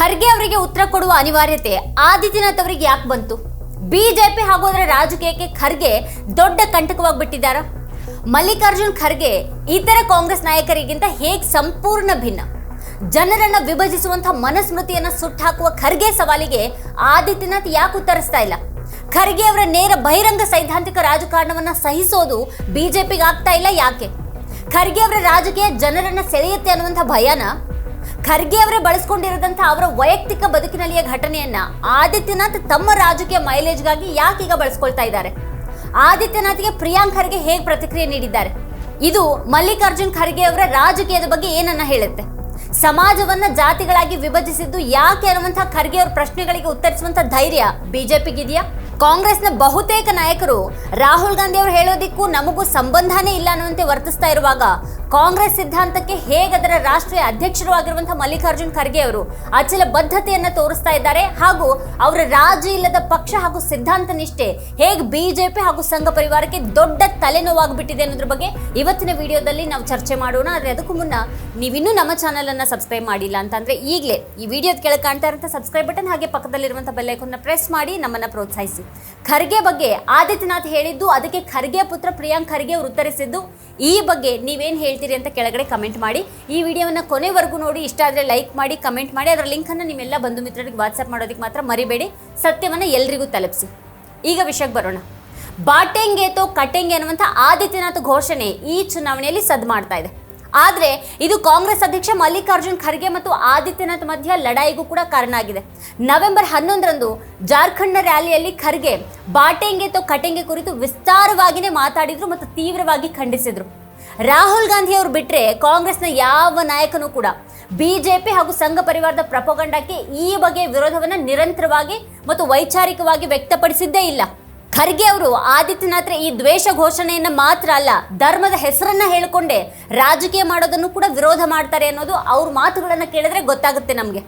ಖರ್ಗೆ ಅವರಿಗೆ ಉತ್ತರ ಕೊಡುವ ಅನಿವಾರ್ಯತೆ ಆದಿತ್ಯನಾಥ್ ಅವರಿಗೆ ಯಾಕೆ ಬಂತು? ಬಿಜೆಪಿ ಹಾಗೂ ಅದರ ರಾಜಕೀಯಕ್ಕೆ ಖರ್ಗೆ ದೊಡ್ಡ ಕಂಟಕವಾಗಿಬಿಟ್ಟಿದ್ದಾರ ಮಲ್ಲಿಕಾರ್ಜುನ್ ಖರ್ಗೆ ಇತರ ಕಾಂಗ್ರೆಸ್ ನಾಯಕರಿಗಿಂತ ಹೇಗೆ ಸಂಪೂರ್ಣ ಭಿನ್ನ? ಜನರನ್ನ ವಿಭಜಿಸುವಂತಹ ಮನಸ್ಮೃತಿಯನ್ನ ಸುಟ್ಟಾಕುವ ಖರ್ಗೆ ಸವಾಲಿಗೆ ಆದಿತ್ಯನಾಥ್ ಯಾಕೆ ಉತ್ತರಿಸ್ತಾ ಇಲ್ಲ? ಖರ್ಗೆ ಅವರ ನೇರ ಬಹಿರಂಗ ಸೈದ್ಧಾಂತಿಕ ರಾಜಕಾರಣವನ್ನ ಸಹಿಸೋದು ಬಿಜೆಪಿಗೆ ಆಗ್ತಾ ಇಲ್ಲ ಯಾಕೆ? ಖರ್ಗೆ ಅವರ ರಾಜಕೀಯ ಜನರನ್ನ ಸೆಳೆಯುತ್ತೆ ಅನ್ನುವಂಥ ಭಯನ ಖರ್ಗೆ ಅವರೇ ಬಳಸ್ಕೊಂಡಿರೋದಂತಹ ಅವರ ವೈಯಕ್ತಿಕ ಬದುಕಿನಲ್ಲಿಯ ಘಟನೆಯನ್ನ ಆದಿತ್ಯನಾಥ್ ತಮ್ಮ ರಾಜಕೀಯ ಮೈಲೇಜ್ಗಾಗಿ ಯಾಕೆ ಈಗ ಬಳಸ್ಕೊಳ್ತಾ ಇದ್ದಾರೆ? ಆದಿತ್ಯನಾಥ್ಗೆ ಪ್ರಿಯಾಂಕ್ ಖರ್ಗೆ ಹೇಗೆ ಪ್ರತಿಕ್ರಿಯೆ ನೀಡಿದ್ದಾರೆ? ಇದು ಮಲ್ಲಿಕಾರ್ಜುನ್ ಖರ್ಗೆ ಅವರ ರಾಜಕೀಯದ ಬಗ್ಗೆ ಏನನ್ನ ಹೇಳುತ್ತೆ? ಸಮಾಜವನ್ನ ಜಾತಿಗಳಾಗಿ ವಿಭಜಿಸಿದ್ದು ಯಾಕೆ ಅನ್ನುವಂತಹ ಖರ್ಗೆ ಅವರ ಪ್ರಶ್ನೆಗಳಿಗೆ ಉತ್ತರಿಸುವಂತಹ ಧೈರ್ಯ ಬಿಜೆಪಿಗಿದೆಯಾ? ಕಾಂಗ್ರೆಸ್ನ ಬಹುತೇಕ ನಾಯಕರು ರಾಹುಲ್ ಗಾಂಧಿ ಅವರು ಹೇಳೋದಿಕ್ಕೂ ನಮಗೂ ಸಂಬಂಧನೇ ಇಲ್ಲ ಅನ್ನುವಂತೆ ವರ್ತಿಸ್ತಾ ಇರುವಾಗ ಕಾಂಗ್ರೆಸ್ ಸಿದ್ಧಾಂತಕ್ಕೆ ಹೇಗೆ ಅದರ ರಾಷ್ಟ್ರೀಯ ಅಧ್ಯಕ್ಷರು ಆಗಿರುವಂತಹ ಮಲ್ಲಿಕಾರ್ಜುನ್ ಖರ್ಗೆ ಅವರು ಅಚಲ ಬದ್ಧತೆಯನ್ನು ತೋರಿಸ್ತಾ ಇದ್ದಾರೆ ಹಾಗೂ ಅವರ ರಾಜಿ ಇಲ್ಲದ ಪಕ್ಷ ಹಾಗೂ ಸಿದ್ಧಾಂತ ನಿಷ್ಠೆ ಹೇಗೆ ಬಿಜೆಪಿ ಹಾಗೂ ಸಂಘ ಪರಿವಾರಕ್ಕೆ ದೊಡ್ಡ ತಲೆನೋವಾಗ್ಬಿಟ್ಟಿದೆ ಅನ್ನೋದ್ರ ಬಗ್ಗೆ ಇವತ್ತಿನ ವಿಡಿಯೋದಲ್ಲಿ ನಾವು ಚರ್ಚೆ ಮಾಡೋಣ. ಆದ್ರೆ ಅದಕ್ಕೂ ಮುನ್ನ ನೀವಿನ್ನೂ ನಮ್ಮ ಚಾನಲ್ ಅನ್ನ ಸಬ್ಸ್ಕ್ರೈಬ್ ಮಾಡಿಲ್ಲ ಅಂತಂದ್ರೆ ಈಗಲೇ ಈ ವಿಡಿಯೋದ ಕೆಳಗೆ ಕಾಣ್ತಾ ಸಬ್ಸ್ಕ್ರೈಬ್ ಬಟನ್ ಹಾಗೆ ಪಕ್ಕದಲ್ಲಿರುವಂತಹ ಬೆಲ್ಲೈಕನ್ನ ಪ್ರೆಸ್ ಮಾಡಿ ನಮ್ಮನ್ನ ಪ್ರೋತ್ಸಾಹಿಸಿ. ಖರ್ಗೆ ಬಗ್ಗೆ ಆದಿತ್ಯನಾಥ್ ಹೇಳಿದ್ದು, ಅದಕ್ಕೆ ಖರ್ಗೆ ಪುತ್ರ ಪ್ರಿಯಾಂಕ್ ಖರ್ಗೆ ಅವರು ಉತ್ತರಿಸಿದ್ದು, ಈ ಬಗ್ಗೆ ನೀವೇನು ಹೇಳ್ತೀರಿ ಅಂತ ಕೆಳಗಡೆ ಕಮೆಂಟ್ ಮಾಡಿ. ಈ ವಿಡಿಯೋವನ್ನು ಕೊನೆವರೆಗೂ ನೋಡಿ, ಇಷ್ಟ ಆದರೆ ಲೈಕ್ ಮಾಡಿ, ಕಮೆಂಟ್ ಮಾಡಿ. ಅದರ ಲಿಂಕನ್ನು ನಿಮ್ಮೆಲ್ಲ ಬಂಧು ಮಿತ್ರರಿಗೆ ವಾಟ್ಸಪ್ ಮಾಡೋದಕ್ಕೆ ಮಾತ್ರ ಮರಿಬೇಡಿ. ಸತ್ಯವನ್ನು ಎಲ್ರಿಗೂ ತಲುಪಿಸಿ. ಈಗ ವಿಷಯಕ್ಕೆ ಬರೋಣ. ಬಾಟೆಂಗೆ ತೋ ಕಟೆಂಗೆ ಅನ್ನುವಂಥ ಆದಿತ್ಯನಾಥ್ ಘೋಷಣೆ ಈ ಚುನಾವಣೆಯಲ್ಲಿ ಸದ್ದು ಮಾಡ್ತಾ ಇದೆ. ಆದರೆ ಇದು ಕಾಂಗ್ರೆಸ್ ಅಧ್ಯಕ್ಷ ಮಲ್ಲಿಕಾರ್ಜುನ್ ಖರ್ಗೆ ಮತ್ತು ಆದಿತ್ಯನಾಥ್ ಮಧ್ಯ ಲಡಾಯಿಗೂ ಕೂಡ ಕಾರಣ ಆಗಿದೆ. ನವೆಂಬರ್ ಹನ್ನೊಂದರಂದು ಜಾರ್ಖಂಡ್ನ ರ್ಯಾಲಿಯಲ್ಲಿ ಖರ್ಗೆ ಬಾಟೆಂಗೆ ತೋ ಕಟೆಂಗೆ ಕುರಿತು ವಿಸ್ತಾರವಾಗಿಯೇ ಮಾತಾಡಿದರು ಮತ್ತು ತೀವ್ರವಾಗಿ ಖಂಡಿಸಿದರು. ರಾಹುಲ್ ಗಾಂಧಿ ಅವರು ಬಿಟ್ಟರೆ ಕಾಂಗ್ರೆಸ್ನ ಯಾವ ನಾಯಕನೂ ಕೂಡ ಬಿಜೆಪಿ ಹಾಗೂ ಸಂಘ ಪರಿವಾರದ ಪ್ರಪಗಂಡಕ್ಕೆ ಈ ಬಗೆಯ ವಿರೋಧವನ್ನು ನಿರಂತರವಾಗಿ ಮತ್ತು ವೈಚಾರಿಕವಾಗಿ ವ್ಯಕ್ತಪಡಿಸಿದ್ದೇ ಇಲ್ಲ. ಖರ್ಗೆ ಅವರು ಆದಿತ್ಯನಾಥ್ರ ಈ ದ್ವೇಷ ಘೋಷಣೆಯನ್ನ ಮಾತ್ರ ಅಲ್ಲ ಧರ್ಮದ ಹೆಸರನ್ನ ಹೇಳಿಕೊಂಡೇ ರಾಜಕೀಯ ಮಾಡೋದನ್ನು ಕೂಡ ವಿರೋಧ ಮಾಡ್ತಾರೆ ಅನ್ನೋದು ಅವ್ರ ಮಾತುಗಳನ್ನ ಕೇಳಿದ್ರೆ ಗೊತ್ತಾಗುತ್ತೆ ನಮಗೆ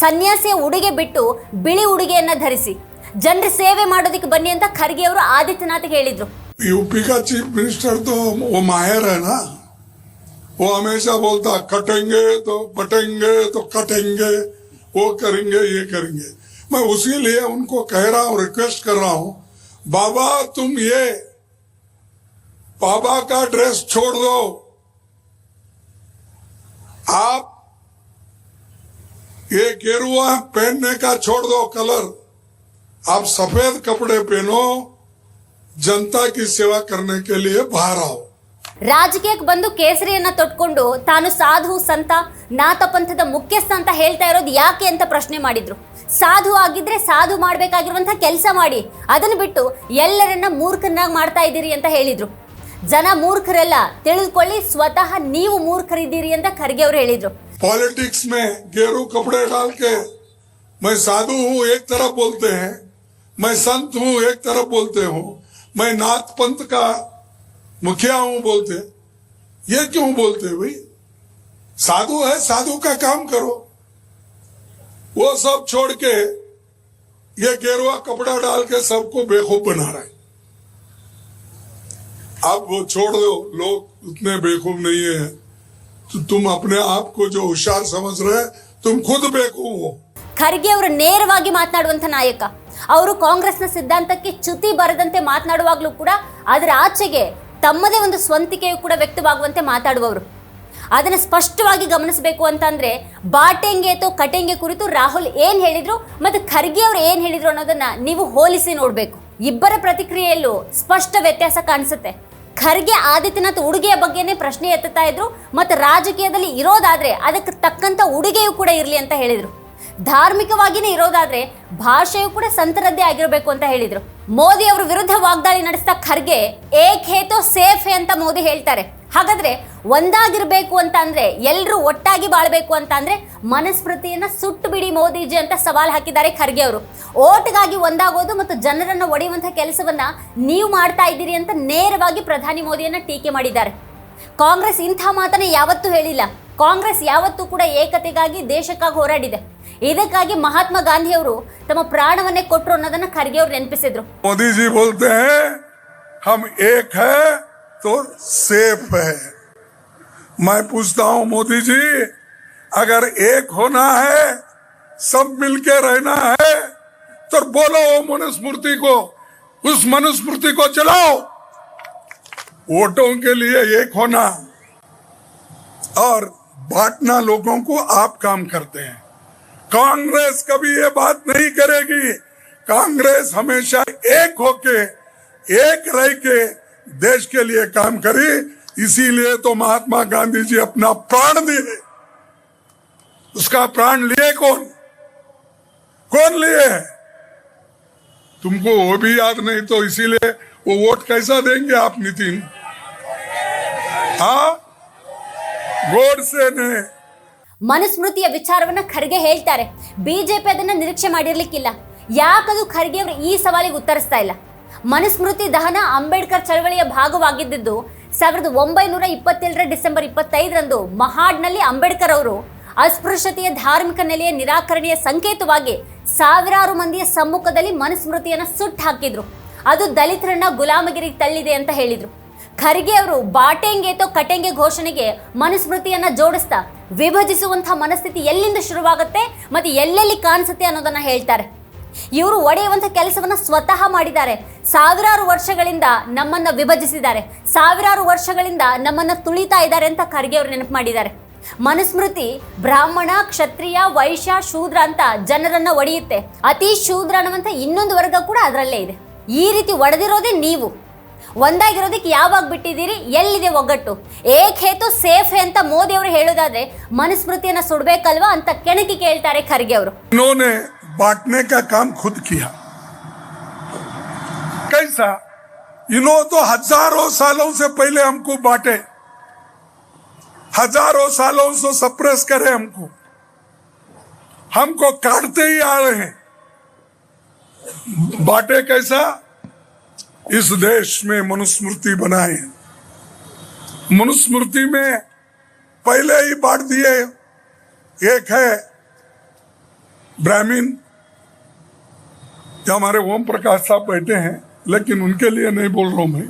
ಸನ್ಯಾಸಿಯ ಉಡುಗೆ ಬಿಟ್ಟು ಬಿಳಿ ಉಡುಗೆಯನ್ನ ಧರಿಸಿ ಜನರ ಸೇವೆ ಮಾಡೋದಕ್ಕೆ ಬನ್ನಿ ಅಂತ ಖರ್ಗೆ ಅವರು ಆದಿತ್ಯನಾಥ್ಗೆ ಹೇಳಿದ್ರು यूपी का चीफ मिनिस्टर तो वो माहिर है ना वो हमेशा बोलता कटेंगे तो बटेंगे तो कटेंगे वो करेंगे ये करेंगे मैं उसी लिए उनको कह रहा हूँ रिक्वेस्ट कर रहा हूँ बाबा, तुम ये बाबा का ड्रेस छोड़ दो। आप ये गेरुआ पहनने का छोड़ दो कलर। आप सफ़ेद कपड़े पहनो, जनता की सेवा करने के लिए बाहर आओ। ರಾಜಕೀಯಕ್ಕೆ ಬಂದು ಕೇಸರಿಯನ್ನ ತೊಟ್ಕೊಂಡು ತಾನು ಸಾಧು ಸಂತ ನಾಥ ಪಂಥದ ಮುಖ್ಯಸ್ಥ ಅಂತ ಹೇಳ್ತಾ ಇರೋದು ಯಾಕೆ ಅಂತ ಪ್ರಶ್ನೆ ಮಾಡಿದ್ರು ಸಾಧು ಆಗಿದ್ರೆ ಸಾಧು ಮಾಡ್ಬೇಕಾಗಿರುವಂತಹ ಕೆಲಸ ಮಾಡಿ ಅದನ್ನು ಬಿಟ್ಟು ಎಲ್ಲರನ್ನ ಮೂರ್ಖನಾಗಿ ಮಾಡ್ತಾ ಇದ್ದೀರಿ ಅಂತ ಹೇಳಿದ್ರು ಜನ ಮೂರ್ಖರೆಲ್ಲ ತಿಳಿದುಕೊಳ್ಳಿ ಸ್ವತಃ ನೀವು ಮೂರ್ಖರಿದ್ದೀರಿ ಅಂತ ಖರ್ಗೆ ಅವರು ಹೇಳಿದ್ರು पॉलिटिक्स में गेरू कपड़े डाल के मैं साधु हूँ एक तरफ बोलते हैं मैं संत हूँ एक तरफ बोलते हूँ मैं नाथ पंथ का मुखिया हूँ बोलते ये क्यों बोलते भाई साधु है साधु का काम करो वो सब छोड़ के ये गेरुआ कपड़ा डाल के सबको बेवकूफ बना रहे हैं अब वो छोड़ दो लोग उतने बेवकूफ नहीं है तो तुम अपने आप को जो होशियार समझ रहे हैं तुम खुद बेवकूफ हो ಖರ್ಗೆ ಅವರು ನೇರವಾಗಿ ಮಾತನಾಡುವಂಥ ನಾಯಕ ಅವರು ಕಾಂಗ್ರೆಸ್ನ ಸಿದ್ಧಾಂತಕ್ಕೆ ಚ್ಯುತಿ ಬರದಂತೆ ಮಾತನಾಡುವಾಗಲೂ ಕೂಡ ಅದರ ಆಚೆಗೆ ತಮ್ಮದೇ ಒಂದು ಸ್ವಂತಿಕೆಯು ಕೂಡ ವ್ಯಕ್ತವಾಗುವಂತೆ ಮಾತಾಡುವವರು. ಅದನ್ನು ಸ್ಪಷ್ಟವಾಗಿ ಗಮನಿಸಬೇಕು ಅಂತಂದರೆ, ಬಾಟೆಂಗೆ ಅಥವಾ ಕಟೆಂಗೆ ಕುರಿತು ರಾಹುಲ್ ಏನು ಹೇಳಿದರು ಮತ್ತು ಖರ್ಗೆ ಅವರು ಏನು ಹೇಳಿದರು ಅನ್ನೋದನ್ನು ನೀವು ಹೋಲಿಸಿ ನೋಡಬೇಕು. ಇಬ್ಬರ ಪ್ರತಿಕ್ರಿಯೆಯಲ್ಲೂ ಸ್ಪಷ್ಟ ವ್ಯತ್ಯಾಸ ಕಾಣಿಸುತ್ತೆ. ಖರ್ಗೆ ಆದಿತ್ಯನಾಥ್ ಉಡುಗೆಯ ಬಗ್ಗೆನೇ ಪ್ರಶ್ನೆ ಎತ್ತುತ್ತಾ ಇದ್ರು ಮತ್ತು ರಾಜಕೀಯದಲ್ಲಿ ಇರೋದಾದರೆ ಅದಕ್ಕೆ ತಕ್ಕಂಥ ಉಡುಗೆಯೂ ಕೂಡ ಇರಲಿ ಅಂತ ಹೇಳಿದ್ರು. ಧಾರ್ಮಿಕವಾಗಿನೇ ಇರೋದಾದ್ರೆ ಭಾಷೆಯು ಕೂಡ ಸಂತರದ್ದೇ ಆಗಿರಬೇಕು ಅಂತ ಹೇಳಿದ್ರು. ಮೋದಿ ಅವರ ವಿರುದ್ಧ ವಾಗ್ದಾಳಿ ನಡೆಸಿದ ಖರ್ಗೆ, ಏಕ್ ಹೇತೋ ಸೇಫ್ ಅಂತ ಮೋದಿ ಹೇಳ್ತಾರೆ. ಹಾಗಾದ್ರೆ ಒಂದಾಗಿರ್ಬೇಕು ಅಂತ ಅಂದ್ರೆ ಎಲ್ಲರೂ ಒಟ್ಟಾಗಿ ಬಾಳ್ಬೇಕು ಅಂತ ಅಂದ್ರೆ ಮನಸ್ಮೃತಿಯನ್ನ ಸುಟ್ಟು ಬಿಡಿ ಮೋದಿಜಿ ಅಂತ ಸವಾಲು ಹಾಕಿದ್ದಾರೆ ಖರ್ಗೆ ಅವರು. ಓಟ್ಗಾಗಿ ಒಂದಾಗೋದು ಮತ್ತು ಜನರನ್ನು ಒಡೆಯುವಂತಹ ಕೆಲಸವನ್ನ ನೀವು ಮಾಡ್ತಾ ಇದ್ದೀರಿ ಅಂತ ನೇರವಾಗಿ ಪ್ರಧಾನಿ ಮೋದಿಯನ್ನ ಟೀಕೆ ಮಾಡಿದ್ದಾರೆ. ಕಾಂಗ್ರೆಸ್ ಇಂಥ ಮಾತನ್ನ ಯಾವತ್ತೂ ಹೇಳಿಲ್ಲ. ಕಾಂಗ್ರೆಸ್ ಯಾವತ್ತೂ ಕೂಡ ಏಕತೆಗಾಗಿ ದೇಶಕ್ಕಾಗಿ ಹೋರಾಡಿದೆ. ಇದಕ್ಕಾಗಿ ಮಹಾತ್ಮ ಗಾಂಧಿ ಅವರು ತಮ್ಮ ಪ್ರಾಣವನ್ನೇ ಕೊಟ್ಟರು ಅನ್ನೋದನ್ನ ಖರ್ಗೆ ಅವರು ನೆನಪಿಸಿದ್ರು मोदी जी बोलते हैं हम एक है तो सेफ है मैं पूछता हूं मोदी जी अगर एक होना है सब मिलके रहना है तो बोलो वो मनुस्मृति को उस मनुस्मृति को चलाओ वोटों के लिए एक होना और बांटना लोगों को आप काम करते हैं कांग्रेस कभी ये बात नहीं करेगी। कांग्रेस हमेशा एक होके, एक रह के देश के लिए काम करी। इसीलिए तो महात्मा गांधी जी अपना प्राण दिए। उसका प्राण लिए कौन? कौन लिए? तुमको वो भी याद नहीं तो इसीलिए वो वोट कैसा देंगे आप, नितिन? हाँ? गोड से ने ಮನುಸ್ಮೃತಿಯ ವಿಚಾರವನ್ನ ಖರ್ಗೆ ಹೇಳ್ತಾರೆ. ಬಿಜೆಪಿ ಅದನ್ನ ನಿರೀಕ್ಷೆ ಮಾಡಿರಲಿಕ್ಕಿಲ್ಲ. ಯಾಕದು ಖರ್ಗೆ ಅವರು ಈ ಸವಾಲಿಗೆ ಉತ್ತರಿಸ್ತಾ ಇಲ್ಲ? ಮನುಸ್ಮೃತಿ ದಹನ ಅಂಬೇಡ್ಕರ್ ಚಳವಳಿಯ ಭಾಗವಾಗಿದ್ದು ಸಾವಿರದ ಒಂಬೈನೂರ ಇಪ್ಪತ್ತೇಳರ ಡಿಸೆಂಬರ್ ಇಪ್ಪತ್ತೈದರಂದು ಮಹಾಡ್ನಲ್ಲಿ ಅಂಬೇಡ್ಕರ್ ಅವರು ಅಸ್ಪೃಶ್ಯತೆಯ ಧಾರ್ಮಿಕ ನೆಲೆಯ ನಿರಾಕರಣೆಯ ಸಂಕೇತವಾಗಿ ಸಾವಿರಾರು ಮಂದಿಯ ಸಮ್ಮುಖದಲ್ಲಿ ಮನುಸ್ಮೃತಿಯನ್ನು ಸುಟ್ಟು ಹಾಕಿದ್ರು. ಅದು ದಲಿತರನ್ನ ಗುಲಾಮಗಿರಿಗೆ ತಳ್ಳಿದೆ ಅಂತ ಹೇಳಿದರು. ಖರ್ಗೆ ಅವರು ಬಾಟೆಂಗೆ ತೋ ಕಟೆಂಗೆ ಘೋಷಣೆಗೆ ಮನುಸ್ಮೃತಿಯನ್ನು ಜೋಡಿಸ್ತಾ ವಿಭಜಿಸುವಂತಹ ಮನಸ್ಥಿತಿ ಎಲ್ಲಿಂದ ಶುರುವಾಗುತ್ತೆ ಮತ್ತೆ ಎಲ್ಲೆಲ್ಲಿ ಕಾಣಿಸುತ್ತೆ ಅನ್ನೋದನ್ನ ಹೇಳ್ತಾರೆ. ಇವರು ಒಡೆಯುವಂಥ ಕೆಲಸವನ್ನ ಸ್ವತಃ ಮಾಡಿದ್ದಾರೆ. ಸಾವಿರಾರು ವರ್ಷಗಳಿಂದ ನಮ್ಮನ್ನ ವಿಭಜಿಸಿದ್ದಾರೆ. ಸಾವಿರಾರು ವರ್ಷಗಳಿಂದ ನಮ್ಮನ್ನ ತುಳಿತಾ ಇದ್ದಾರೆ ಅಂತ ಖರ್ಗೆ ಅವರು ನೆನಪು ಮಾಡಿದ್ದಾರೆ. ಮನುಸ್ಮೃತಿ ಬ್ರಾಹ್ಮಣ, ಕ್ಷತ್ರಿಯ ವೈಶ್ಯ ಶೂದ್ರ ಅಂತ ಜನರನ್ನು ಒಡೆಯುತ್ತೆ. ಅತಿ ಶೂದ್ರ ಅನ್ನುವಂಥ ಇನ್ನೊಂದು ವರ್ಗ ಕೂಡ ಅದರಲ್ಲೇ ಇದೆ. ಈ ರೀತಿ ಒಡೆದಿರೋದೇ ನೀವು. ಒಂದಾಗಿರೋದಕ್ಕೆ ಯಾವಾಗ ಬಿಟ್ಟಿದ್ದೀರಿ ಎಲ್ಲಿದೆ ಒಗ್ಗಟ್ಟು ಏಕ್ ಹೇತು ಸೇಫ್ ಹೇ ಅಂತ ಮೋದಿ ಅವರು ಹೇಳೋದಾದ್ರೆ ಮನುಸ್ಮೃತಿಯನ್ನ ಸುಡ್ಬೇಕಲ್ವಾ ಅಂತ ಕೆಣಕಿ ಕೇಳ್ತಾರೆ ಖರ್ಗೆ ಅವರು इन्होंने बांटने का काम खुद किया कैसा इन्हों तो हजारों सालों से पहले हमको बांटे हजारों सालों से सप्रेस करे हमको हमको काटते ही आ रहे हैं बांटे कैसा इस देश में मनुस्मृति बनाए। मनुस्मृति में पहले ही बांट दिए। एक है ब्राह्मीण। जो हमारे ओम प्रकाश साहब बैठे हैं लेकिन उनके लिए नहीं बोल रहा हूँ मैं।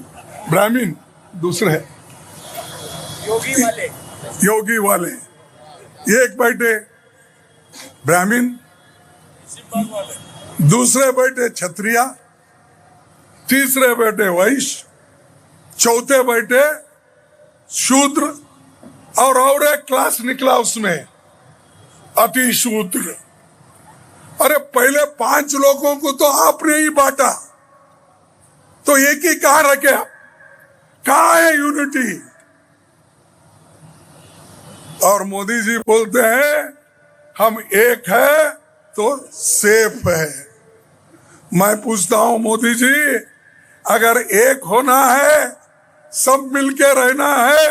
ब्राह्मीण दूसरे। योगी वाले। योगी वाले। एक बैठे ब्राह्मीण। दूसरे बैठे क्षत्रिया। तीसरे बैठे वैश्य, चौथे बैठे शूद्र, और और एक क्लास निकला उसमें, अति शूद्र। अरे पहले पाँच लोगों को तो आपने ही बांटा। तो एक ही कहा रखे कहा है यूनिटी और मोदी जी बोलते हैं, हम एक है तो सेफ़ है। मैं पूछता हूँ मोदी जी अगर एक होना है सब मिलके रहना है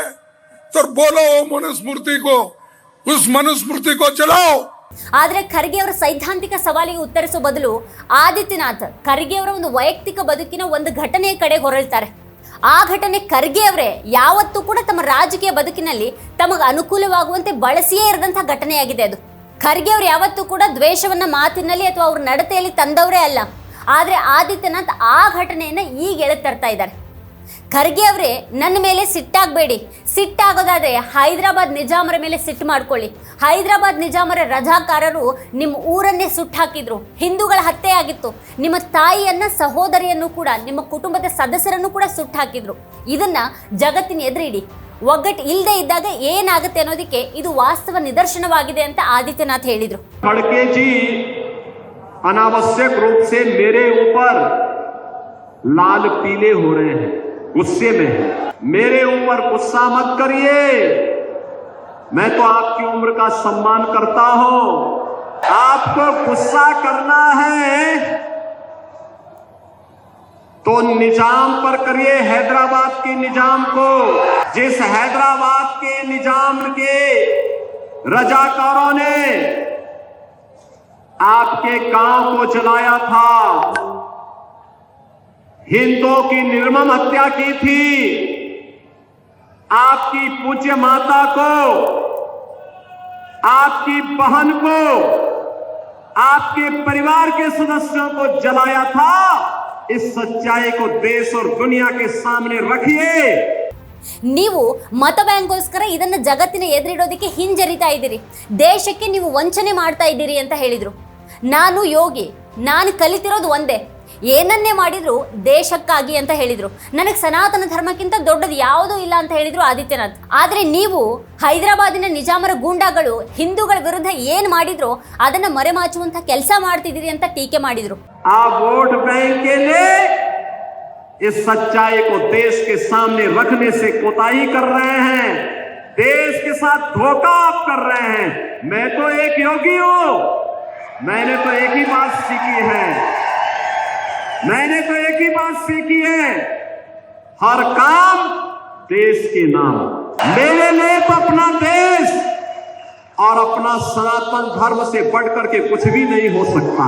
तो बोलो वो मनुस्मृति को उस मनुस्मृति को चलाओ ಆದ್ರೆ ಖರ್ಗೆ ಅವರ ಸೈದ್ಧಾಂತಿಕ ಸವಾಲಿಗೆ ಉತ್ತರಿಸುವ ಬದಲು ಆದಿತ್ಯನಾಥ್ ಖರ್ಗೆ ಅವರ ಒಂದು ವೈಯಕ್ತಿಕ ಬದುಕಿನ ಒಂದು ಘಟನೆಯ ಕಡೆ ಹೊರಳ್ತಾರೆ ಆ ಘಟನೆ ಖರ್ಗೆ ಅವರೇ ಯಾವತ್ತೂ ಕೂಡ ತಮ್ಮ ರಾಜಕೀಯ ಬದುಕಿನಲ್ಲಿ ತಮಗೆ ಅನುಕೂಲವಾಗುವಂತೆ ಬಳಸಿಯೇ ಇರದಂತಹ ಘಟನೆಯಾಗಿದೆ ಅದು ಖರ್ಗೆ ಅವರು ಯಾವತ್ತೂ ಕೂಡ ದ್ವೇಷವನ್ನ ಮಾತಿನಲ್ಲಿ ಅಥವಾ ಅವ್ರ ನಡತೆಯಲ್ಲಿ ತಂದವರೇ ಅಲ್ಲ ಆದರೆ ಆದಿತ್ಯನಾಥ್ ಆ ಘಟನೆಯನ್ನು ಈಗ ಎಳೆ ತರ್ತಾ ಇದ್ದಾರೆ ಖರ್ಗೆ ಅವರೇ, ನನ್ನ ಮೇಲೆ ಸಿಟ್ಟಾಗಬೇಡಿ. ಸಿಟ್ಟಾಗೋದಾದರೆ ಹೈದರಾಬಾದ್ ನಿಜಾಮರ ಮೇಲೆ ಸಿಟ್ಟು ಮಾಡ್ಕೊಳ್ಳಿ. ಹೈದರಾಬಾದ್ ನಿಜಾಮರ ರಜಾಕಾರರು ನಿಮ್ಮ ಊರನ್ನೇ ಸುಟ್ಟು ಹಾಕಿದ್ರು. ಹಿಂದೂಗಳ ಹತ್ಯೆ ಆಗಿತ್ತು. ನಿಮ್ಮ ತಾಯಿಯನ್ನ, ಸಹೋದರಿಯನ್ನು ಕೂಡ, ನಿಮ್ಮ ಕುಟುಂಬದ ಸದಸ್ಯರನ್ನು ಕೂಡ ಸುಟ್ಟು ಹಾಕಿದ್ರು. ಇದನ್ನ ಜಗತ್ತಿನ ಎದುರಿಡಿ. ಒಗ್ಗಟ್ಟು ಇಲ್ಲದೆ ಇದ್ದಾಗ ಏನಾಗುತ್ತೆ ಅನ್ನೋದಕ್ಕೆ ಇದು ವಾಸ್ತವ ನಿದರ್ಶನವಾಗಿದೆ ಅಂತ ಆದಿತ್ಯನಾಥ್ ಹೇಳಿದರು. अनावश्यक रूप से मेरे ऊपर लाल पीले हो रहे हैं, गुस्से में हैं। मेरे ऊपर गुस्सा मत करिए। मैं तो आपकी उम्र का सम्मान करता हूँ। आपको गुस्सा करना है तो निज़ाम पर करिए हैदराबाद के निज़ाम को। जिस हैदराबाद के निज़ाम के रजाकारों ने आपके गांव को जलाया था हिंदुओं की निर्मम हत्या की थी आपकी पूज्य माता को आपकी बहन को आपके परिवार के सदस्यों को जलाया था इस सच्चाई को देश और दुनिया के सामने रखिए ನೀವು ಮತ ಬ್ಯಾಂಕ್ಗೋಸ್ಕರ ಇದನ್ನ ಜಗತ್ತಿನ ಎದುರಿಡೋದಕ್ಕೆ ಹಿಂಜರಿತಾ ಇದ್ದೀರಿ ದೇಶಕ್ಕೆ ನೀವು ವಂಚನೆ ಮಾಡ್ತಾ ಇದ್ದೀರಿ ಅಂತ ಹೇಳಿದ್ರು ನಾನು ಯೋಗಿ ನಾನು ಕಲಿತಿರೋದು ಒಂದೇ ಏನನ್ನೇ ಮಾಡಿದ್ರು ದೇಶಕ್ಕಾಗಿ ಅಂತ ಹೇಳಿದ್ರು ನನಗೆ ಸನಾತನ ಧರ್ಮಕ್ಕಿಂತ ದೊಡ್ಡದು ಯಾವುದೂ ಇಲ್ಲ ಅಂತ ಹೇಳಿದ್ರು ಆದಿತ್ಯನಾಥ್ ಆದ್ರೆ ನೀವು ಹೈದರಾಬಾದಿನ ನಿಜಾಮರ ಗೂಂಡಾಗಳು ಹಿಂದೂಗಳ ವಿರುದ್ಧ ಏನ್ ಮಾಡಿದ್ರು ಅದನ್ನ ಮರೆಮಾಚುವಂತ ಕೆಲಸ ಮಾಡ್ತಿದ್ದೀರಿ ಅಂತ ಟೀಕೆ ಮಾಡಿದ್ರು आप वोट बैंक के लिए इस सच्चाई को देश के सामने रखने से कोताही कर रहे हैं देश के साथ धोखा आप कर रहे हैं मैं तो एक योगी हूं मैंने तो एक ही बात सीखी है। मैंने तो एक ही बात सीखी है। हर काम देश के नाम। मेरे लिए तो अपना देश और अपना सनातन धर्म से बढ़कर के कुछ भी नहीं हो सकता।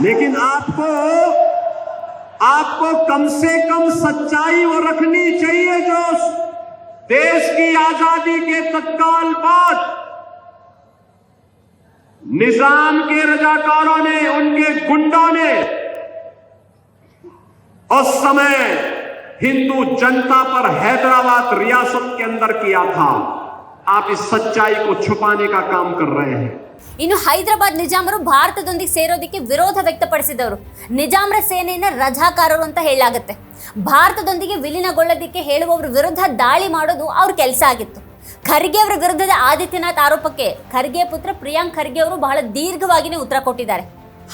लेकिन आपको आपको कम से कम सच्चाई वो रखनी चाहिए जो देश की आज़ादी के तत्काल बाद निजाम के रजाकारों ने उनके गुंडों ने उस समय हिंदू जनता पर हैदराबाद रियासत के अंदर किया था आप इस सच्चाई को छुपाने का काम कर रहे हैं ಇನ್ನು ಹೈದರಾಬಾದ್ ನಿಜಾಮರು ಭಾರತದೊಂದಿಗೆ ಸೇರೋದಕ್ಕೆ ವಿರೋಧ ವ್ಯಕ್ತಪಡಿಸಿದವರು ನಿಜಾಮರ ಸೇನೆಯನ್ನ ರಜಾಕಾರರು ಅಂತ ಹೇಳಲಾಗುತ್ತೆ ಭಾರತದೊಂದಿಗೆ ವಿಲೀನಗೊಳ್ಳೋದಕ್ಕೆ ಹೇಳುವವರ ವಿರುದ್ಧ ದಾಳಿ ಮಾಡೋದು ಅವ್ರ ಕೆಲಸ ಆಗಿತ್ತು ಖರ್ಗೆ ಅವರ ವಿರುದ್ಧದ ಆದಿತ್ಯನಾಥ್ ಆರೋಪಕ್ಕೆ ಖರ್ಗೆ ಪುತ್ರ ಪ್ರಿಯಾಂಕ್ ಖರ್ಗೆ ಅವರು ಬಹಳ ದೀರ್ಘವಾಗಿನೇ ಉತ್ತರ ಕೊಟ್ಟಿದ್ದಾರೆ.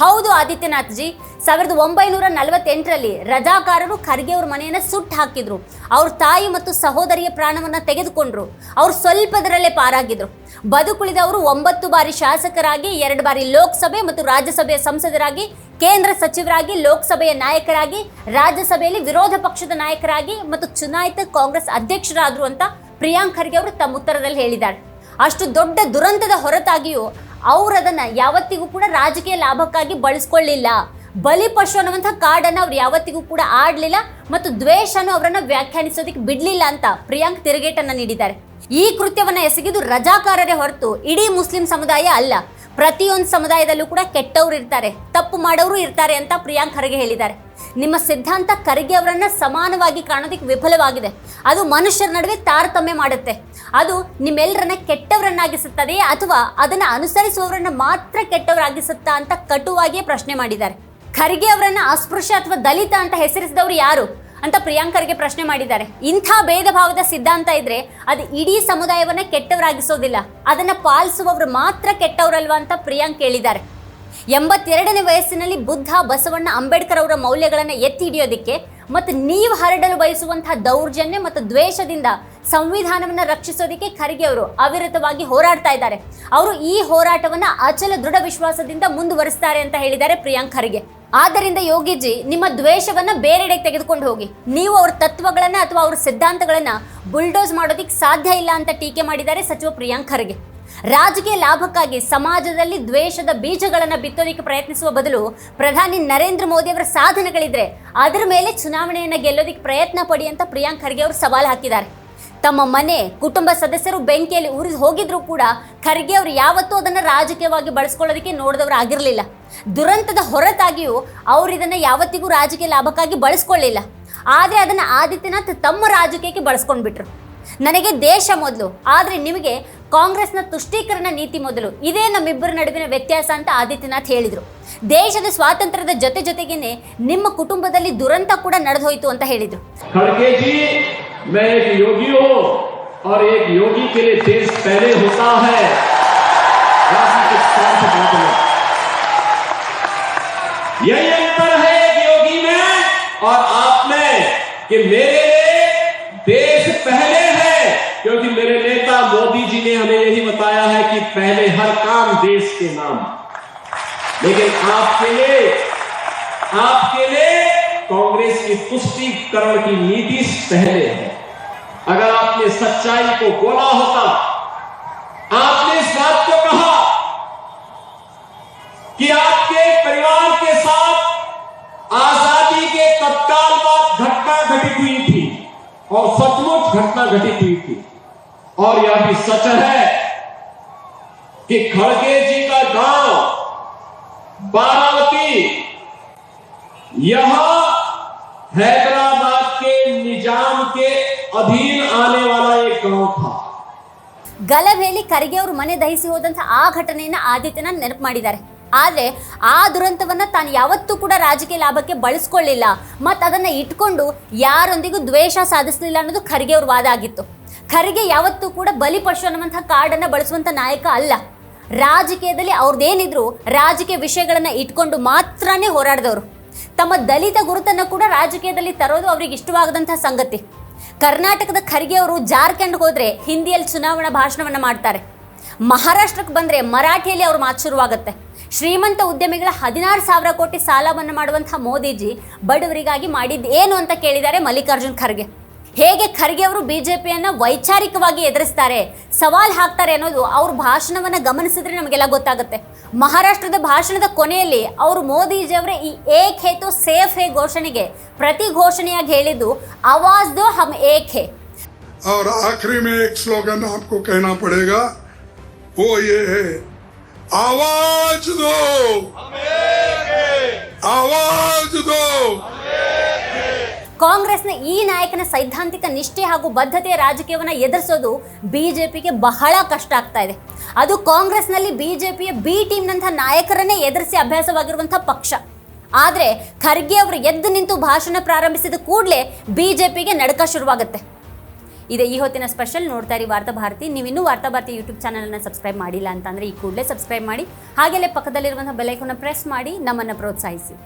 ಹೌದು ಆದಿತ್ಯನಾಥ್ ಜಿ, ಸಾವಿರದ ಒಂಬೈನೂರ ನಲವತ್ತೆಂಟರಲ್ಲಿ ರಜಾಕಾರರು ಖರ್ಗೆ ಅವ್ರ ಮನೆಯನ್ನು ಸುಟ್ಟು ಹಾಕಿದ್ರು. ಅವ್ರ ತಾಯಿ ಮತ್ತು ಸಹೋದರಿಯ ಪ್ರಾಣವನ್ನು ತೆಗೆದುಕೊಂಡ್ರು. ಅವ್ರು ಸ್ವಲ್ಪದರಲ್ಲೇ ಪಾರಾಗಿದ್ರು. ಬದುಕುಳಿದವರು ಒಂಬತ್ತು ಬಾರಿ ಶಾಸಕರಾಗಿ, ಎರಡು ಬಾರಿ ಲೋಕಸಭೆ ಮತ್ತು ರಾಜ್ಯಸಭೆಯ ಸಂಸದರಾಗಿ, ಕೇಂದ್ರ ಸಚಿವರಾಗಿ, ಲೋಕಸಭೆಯ ನಾಯಕರಾಗಿ, ರಾಜ್ಯಸಭೆಯಲ್ಲಿ ವಿರೋಧ ಪಕ್ಷದ ನಾಯಕರಾಗಿ ಮತ್ತು ಚುನಾಯಿತ ಕಾಂಗ್ರೆಸ್ ಅಧ್ಯಕ್ಷರಾದರು ಅಂತ ಪ್ರಿಯಾಂಕ್ ಖರ್ಗೆ ಅವರು ತಮ್ಮ ಉತ್ತರದಲ್ಲಿ ಹೇಳಿದ್ದಾರೆ. ಅಷ್ಟು ದೊಡ್ಡ ದುರಂತದ ಹೊರತಾಗಿಯೂ ಅವರು ಅದನ್ನು ಯಾವತ್ತಿಗೂ ಕೂಡ ರಾಜಕೀಯ ಲಾಭಕ್ಕಾಗಿ ಬಳಸ್ಕೊಳ್ಳಿಲ್ಲ. ಬಲಿಪಶು ಅನ್ನುವಂಥ ಕಾರ್ಡನ್ನು ಅವ್ರು ಯಾವತ್ತಿಗೂ ಕೂಡ ಆಡಲಿಲ್ಲ ಮತ್ತು ದ್ವೇಷನೂ ಅವರನ್ನು ವ್ಯಾಖ್ಯಾನಿಸೋದಕ್ಕೆ ಬಿಡಲಿಲ್ಲ ಅಂತ ಪ್ರಿಯಾಂಕ್ ತಿರುಗೇಟನ್ನು ನೀಡಿದ್ದಾರೆ. ಈ ಕೃತ್ಯವನ್ನು ಎಸಗಿದು ರಜಾಕಾರರೇ ಹೊರತು ಇಡೀ ಮುಸ್ಲಿಂ ಸಮುದಾಯ ಅಲ್ಲ, ಪ್ರತಿಯೊಂದು ಸಮುದಾಯದಲ್ಲೂ ಕೂಡ ಕೆಟ್ಟವರು ಇರ್ತಾರೆ, ತಪ್ಪು ಮಾಡೋರು ಇರ್ತಾರೆ ಅಂತ ಪ್ರಿಯಾಂಕ್ ಖರ್ಗೆ ಹೇಳಿದ್ದಾರೆ. ನಿಮ್ಮ ಸಿದ್ಧಾಂತ ಖರ್ಗೆ ಅವರನ್ನು ಸಮಾನವಾಗಿ ಕಾಣೋದಕ್ಕೆ ವಿಫಲವಾಗಿದೆ. ಅದು ಮನುಷ್ಯರ ನಡುವೆ ತಾರತಮ್ಯ ಮಾಡುತ್ತೆ. ಅದು ನಿಮ್ಮೆಲ್ಲರನ್ನ ಕೆಟ್ಟವರನ್ನಾಗಿಸುತ್ತದೆ ಅಥವಾ ಅದನ್ನ ಅನುಸರಿಸುವವರನ್ನ ಮಾತ್ರ ಕೆಟ್ಟವರಾಗಿಸುತ್ತಾ ಅಂತ ಕಟುವಾಗಿಯೇ ಪ್ರಶ್ನೆ ಮಾಡಿದ್ದಾರೆ. ಖರ್ಗೆ ಅವರನ್ನು ಅಸ್ಪೃಶ್ಯ ಅಥವಾ ದಲಿತ ಅಂತ ಹೆಸರಿಸಿದವರು ಯಾರು ಅಂತ ಪ್ರಿಯಾಂಕರ್ಗೆ ಪ್ರಶ್ನೆ ಮಾಡಿದ್ದಾರೆ. ಇಂಥ ಭೇದ ಭಾವದ ಸಿದ್ಧಾಂತ ಇದ್ರೆ ಅದು ಇಡೀ ಸಮುದಾಯವನ್ನ ಕೆಟ್ಟವರಾಗಿಸೋದಿಲ್ಲ. ಅದನ್ನ ಪಾಲಿಸುವವರು ಮಾತ್ರ ಕೆಟ್ಟವರಲ್ವಾ ಅಂತ ಪ್ರಿಯಾಂಕ್ ಕೇಳಿದ್ದಾರೆ ಎಂಬತ್ತೆರಡನೇ ವಯಸ್ಸಿನಲ್ಲಿ ಬುದ್ಧ ಬಸವಣ್ಣ ಅಂಬೇಡ್ಕರ್ ಅವರ ಮೌಲ್ಯಗಳನ್ನು ಎತ್ತಿ ಹಿಡಿಯೋದಕ್ಕೆ ಮತ್ತು ನೀವು ಹರಡಲು ಬಯಸುವಂತಹ ದೌರ್ಜನ್ಯ ಮತ್ತು ದ್ವೇಷದಿಂದ ಸಂವಿಧಾನವನ್ನು ರಕ್ಷಿಸೋದಕ್ಕೆ ಖರ್ಗೆ ಅವರು ಅವಿರತವಾಗಿ ಹೋರಾಡ್ತಾ ಇದ್ದಾರೆ. ಅವರು ಈ ಹೋರಾಟವನ್ನು ಅಚಲ ದೃಢ ವಿಶ್ವಾಸದಿಂದ ಮುಂದುವರಿಸ್ತಾರೆ ಅಂತ ಹೇಳಿದ್ದಾರೆ ಪ್ರಿಯಾಂಕ್ ಖರ್ಗೆ. ಆದ್ದರಿಂದ ಯೋಗಿಜಿ, ನಿಮ್ಮ ದ್ವೇಷವನ್ನು ಬೇರೆಡೆಗೆ ತೆಗೆದುಕೊಂಡು ಹೋಗಿ. ನೀವು ಅವ್ರ ತತ್ವಗಳನ್ನು ಅಥವಾ ಅವ್ರ ಸಿದ್ಧಾಂತಗಳನ್ನು ಬುಲ್ಡೋಸ್ ಮಾಡೋದಕ್ಕೆ ಸಾಧ್ಯ ಇಲ್ಲ ಅಂತ ಟೀಕೆ ಮಾಡಿದ್ದಾರೆ ಸಚಿವ ಪ್ರಿಯಾಂಕ್ ಖರ್ಗೆ. ರಾಜಕೀಯ ಲಾಭಕ್ಕಾಗಿ ಸಮಾಜದಲ್ಲಿ ದ್ವೇಷದ ಬೀಜಗಳನ್ನು ಬಿತ್ತೋದಕ್ಕೆ ಪ್ರಯತ್ನಿಸುವ ಬದಲು ಪ್ರಧಾನಿ ನರೇಂದ್ರ ಮೋದಿ ಅವರ ಸಾಧನೆಗಳಿದ್ರೆ ಅದರ ಮೇಲೆ ಚುನಾವಣೆಯನ್ನು ಗೆಲ್ಲೋದಕ್ಕೆ ಪ್ರಯತ್ನ ಪಡಿ ಅಂತ ಪ್ರಿಯಾಂಕ್ ಖರ್ಗೆ ಅವರು ಸವಾಲು ಹಾಕಿದ್ದಾರೆ. ತಮ್ಮ ಮನೆ, ಕುಟುಂಬ ಸದಸ್ಯರು ಬೆಂಕಿಯಲ್ಲಿ ಉರಿ ಹೋಗಿದ್ರು ಕೂಡ ಖರ್ಗೆ ಅವರು ಯಾವತ್ತೂ ಅದನ್ನು ರಾಜಕೀಯವಾಗಿ ಬಳಸ್ಕೊಳ್ಳೋದಕ್ಕೆ ನೋಡಿದವರು ಆಗಿರಲಿಲ್ಲ. ದುರಂತದ ಹೊರತಾಗಿಯೂ ಅವರು ಇದನ್ನು ಯಾವತ್ತಿಗೂ ರಾಜಕೀಯ ಲಾಭಕ್ಕಾಗಿ ಬಳಸ್ಕೊಳ್ಳಿಲ್ಲ. ಆದರೆ ಅದನ್ನು ಆದಿತ್ಯನಾಥ್ ತಮ್ಮ ರಾಜಕೀಯಕ್ಕೆ ಬಳಸ್ಕೊಂಡ್ಬಿಟ್ರು. ನನಗೆ ದೇಶ ಮೊದಲು, ಆದರೆ ನಿಮಗೆ ಕಾಂಗ್ರೆಸ್ನ ತುಷ್ಟೀಕರಣ ನೀತಿ ಮೊದಲು. ಇದೇ ನಮ್ಮಿಬ್ಬರ ನಡುವಿನ ವ್ಯತ್ಯಾಸ ಅಂತ ಆದಿತ್ಯನಾಥ್ ಹೇಳಿದರು. ದೇಶದ ಸ್ವಾತಂತ್ರ್ಯದ ಜೊತೆ ಜೊತೆಗೇನೆ ನಿಮ್ಮ ಕುಟುಂಬದಲ್ಲಿ ದುರಂತ ಕೂಡ ನಡೆದೋಯ್ತು ಅಂತ ಹೇಳಿದರು. ದೇಶ क्योंकि मेरे नेता मोदी जी ने हमें यही बताया है कि पहले हर काम देश के नाम। लेकिन आपके लिए आपके लिए कांग्रेस की तुष्टीकरण की नीति पहले है। अगर आपने सच्चाई को बोला होता, आपने इस बात को कहा कि आपके परिवार के साथ आज़ादी के तत्काल बाद घटना घटित हुई थी और सचमुच घटना घटित हुई थी। और यह भी सच है कि खड़गे जी का गांव बारावती यह हैदराबाद के निजाम के अधीन आने वाला एक गांव था ಗಲಭೆಯಲ್ಲಿ ಖರ್ಗೆ ಅವರು ಮನೆ ದಹಿಸಿ ಹೋದಂಥ ಆ ಘಟನೆಯನ್ನ ಆದಿತ್ಯನಾಥ್ ನೆನಪು ಮಾಡಿದ್ದಾರೆ ಆದ್ರೆ ಆ ದುರಂತವನ್ನ ತಾನು ಯಾವತ್ತೂ ಕೂಡ ರಾಜಕೀಯ ಲಾಭಕ್ಕೆ ಬಳಸ್ಕೊಳ್ಳಿಲ್ಲ ಮತ್ತು ಅದನ್ನ ಇಟ್ಕೊಂಡು ಯಾರೊಂದಿಗೂ ದ್ವೇಷ ಸಾಧಿಸಲಿಲ್ಲ ಅನ್ನೋದು ಖರ್ಗೆ ಅವ್ರ ವಾದ ಆಗಿತ್ತು ಖರ್ಗೆ ಯಾವತ್ತೂ ಕೂಡ ಬಲಿಪಶು ಅನ್ನುವಂಥ ಕಾರ್ಡನ್ನು ಬಳಸುವಂಥ ನಾಯಕ ಅಲ್ಲ. ರಾಜಕೀಯದಲ್ಲಿ ಅವ್ರದ್ದೇನಿದ್ರು ರಾಜಕೀಯ ವಿಷಯಗಳನ್ನು ಇಟ್ಕೊಂಡು ಮಾತ್ರನೇ ಹೋರಾಡಿದವರು. ತಮ್ಮ ದಲಿತ ಗುರುತನ್ನು ಕೂಡ ರಾಜಕೀಯದಲ್ಲಿ ತರೋದು ಅವ್ರಿಗೆ ಇಷ್ಟವಾಗದಂಥ ಸಂಗತಿ. ಕರ್ನಾಟಕದ ಖರ್ಗೆ ಅವರು ಜಾರ್ಖಂಡ್ಗೆ ಹೋದರೆ ಹಿಂದಿಯಲ್ಲಿ ಚುನಾವಣಾ ಭಾಷಣವನ್ನು ಮಾಡ್ತಾರೆ. ಮಹಾರಾಷ್ಟ್ರಕ್ಕೆ ಬಂದರೆ ಮರಾಠಿಯಲ್ಲಿ ಅವ್ರ ಮಾತು ಶುರುವಾಗುತ್ತೆ. ಶ್ರೀಮಂತ ಉದ್ಯಮಿಗಳ ಹದಿನಾರು ಸಾವಿರ ಕೋಟಿ ಸಾಲವನ್ನು ಮಾಡುವಂಥ ಮೋದಿಜಿ ಬಡವರಿಗಾಗಿ ಮಾಡಿದ್ದು ಏನು ಅಂತ ಕೇಳಿದ್ದಾರೆ ಮಲ್ಲಿಕಾರ್ಜುನ್ ಖರ್ಗೆ. ಹೇಗೆ ಖರ್ಗೆ ಅವರು ಬಿಜೆಪಿಯನ್ನ ವೈಚಾರಿಕವಾಗಿ ಎದುರಿಸ್ತಾರೆ ಸವಾಲ್ ಹಾಕ್ತಾರೆ ಅನ್ನೋದು ಅವ್ರ ಭಾಷಣವನ್ನ ಗಮನಿಸಿದ್ರೆ ನಮಗೆಲ್ಲ ಗೊತ್ತಾಗುತ್ತೆ ಮಹಾರಾಷ್ಟ್ರದ ಭಾಷಣದ ಕೊನೆಯಲ್ಲಿ ಅವರು ಮೋದಿಜಿಯವರ ಈ ಏಕ್ ಹೇ ತೋ ಸೇಫ್ ಹೇ ಘೋಷಣೆಗೆ ಪ್ರತಿ ಘೋಷಣೆಯಾಗಿ ಹೇಳಿದ್ದು ಆವಾಜ್ ದೋ ಹಮ್ ಏಕ್ ಹೇ और आखिरी में एक स्लोगन आपको कहना पड़ेगा वो ये है आवाज दो आवाज दो ಕಾಂಗ್ರೆಸ್ನ ಈ ನಾಯಕನ ಸೈದ್ಧಾಂತಿಕ ನಿಷ್ಠೆ ಹಾಗೂ ಬದ್ಧತೆಯ ರಾಜಕೀಯವನ್ನು ಎದುರಿಸೋದು ಬಿಜೆಪಿಗೆ ಬಹಳ ಕಷ್ಟ ಆಗ್ತಾ ಇದೆ. ಅದು ಕಾಂಗ್ರೆಸ್ನಲ್ಲಿ ಬಿಜೆಪಿಯ ಬಿ ಟೀಮ್ನಂಥ ನಾಯಕರನ್ನೇ ಎದುರಿಸಿ ಅಭ್ಯಾಸವಾಗಿರುವಂಥ ಪಕ್ಷ. ಆದರೆ ಖರ್ಗೆ ಅವರು ಎದ್ದು ನಿಂತು ಭಾಷಣ ಪ್ರಾರಂಭಿಸಿದ ಕೂಡಲೇ ಬಿಜೆಪಿಗೆ ನಡಕ ಶುರುವಾಗುತ್ತೆ. ಇದೆ ಈ ಹೊತ್ತಿನ ಸ್ಪೆಷಲ್ ನೋಡ್ತಾ ಇರಿ ವಾರ್ತಾ ಭಾರತಿ. ನೀವು ಇನ್ನೂ ವಾರ್ತಾ ಭಾರತಿ ಯೂಟ್ಯೂಬ್ ಚಾನಲನ್ನು ಸಬ್ಸ್ಕ್ರೈಬ್ ಮಾಡಿಲ್ಲ ಅಂತಂದರೆ ಈ ಕೂಡಲೇ ಸಬ್ಸ್ಕ್ರೈಬ್ ಮಾಡಿ. ಹಾಗೆಯೇ ಪಕ್ಕದಲ್ಲಿರುವಂಥ ಬೆಲೈಕನ್ನು ಪ್ರೆಸ್ ಮಾಡಿ ನಮ್ಮನ್ನು ಪ್ರೋತ್ಸಾಹಿಸಿ.